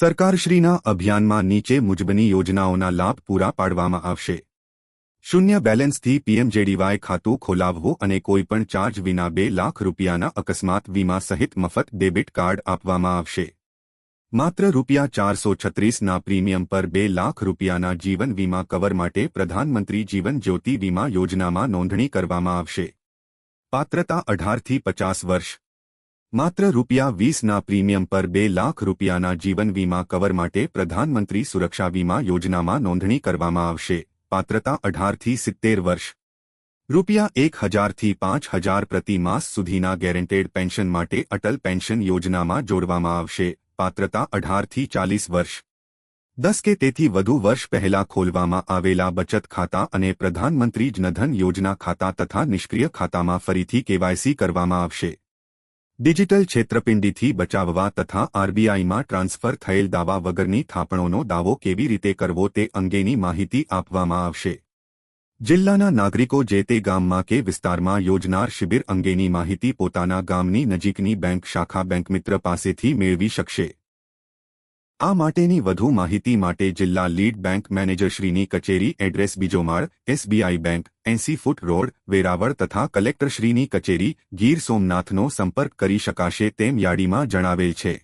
સરકારશ્રીના અભિયાનમાં નીચે મુજબની યોજનાઓના લાભ પૂરા પાડવામાં આવશે. શૂન્ય બેલેન્સથી પીએમજેડીવાય ખાતું ખોલાવવું અને કોઈપણ ચાર્જ વિના બે લાખ રૂપિયાના અકસ્માત વીમા સહિત મફત ડેબિટ કાર્ડ આપવામાં આવશે. માત્ર રૂપિયા ચારસો છત્રીસના પ્રીમિયમ પર બે લાખ રૂપિયાના જીવન વીમા કવર માટે પ્રધાનમંત્રી જીવન જ્યોતિ વીમા યોજનામાં નોંધણી કરવામાં આવશે. પાત્રતા અઢારથી પચાસ વર્ષ. માત્ર રૂપિયા વીસના પ્રીમિયમ પર બે લાખ રૂપિયાના જીવન વીમા કવર માટે પ્રધાનમંત્રી સુરક્ષા વીમા યોજનામાં નોંધણી કરવામાં આવશે. પાત્રતા અઢારથી સિત્તેર વર્ષ. રૂપિયા એક હજારથી પાંચ હજાર પ્રતિ માસ સુધીના ગેરંટેડ પેન્શન માટે અટલ પેન્શન યોજનામાં જોડવામાં આવશે. પાત્રતા અઢારથી ચાલીસ વર્ષ. દસ કે તેથી વધુ વર્ષ પહેલા ખોલવામાં આવેલા બચત ખાતા અને પ્રધાનમંત્રી જનધન યોજના ખાતા તથા નિષ્ક્રિય ખાતામાં ફરીથી કેવાયસી કરવામાં આવશે. ડિજિટલ છેતરપિંડીથી બચાવવા તથા આરબીઆઈમાં ટ્રાન્સફર થયેલ દાવા વગરની થાપણોનો દાવો કેવી રીતે કરવો તે અંગેની માહિતી આપવામાં આવશે. જિલ્લાના નાગરિકો જે તે ગામમાં કે વિસ્તારમાં યોજનાર શિબિર અંગેની માહિતી પોતાના ગામની નજીકની બેંક શાખા બેંક મિત્ર પાસેથી મેળવી શકશે. આ માટેની વધુ માહિતી માટે જિલ્લા લીડ બેંક મેનેજરશ્રીની કચેરી એડ્રેસ બીજો માળ એસબીઆઈ બેંક, એંસી ફૂટ રોડ, વેરાવળ તથા કલેક્ટરશ્રીની કચેરી, ગીર સોમનાથનો સંપર્ક કરી શકાશે તેમ યાદીમાં જણાવેલ છે.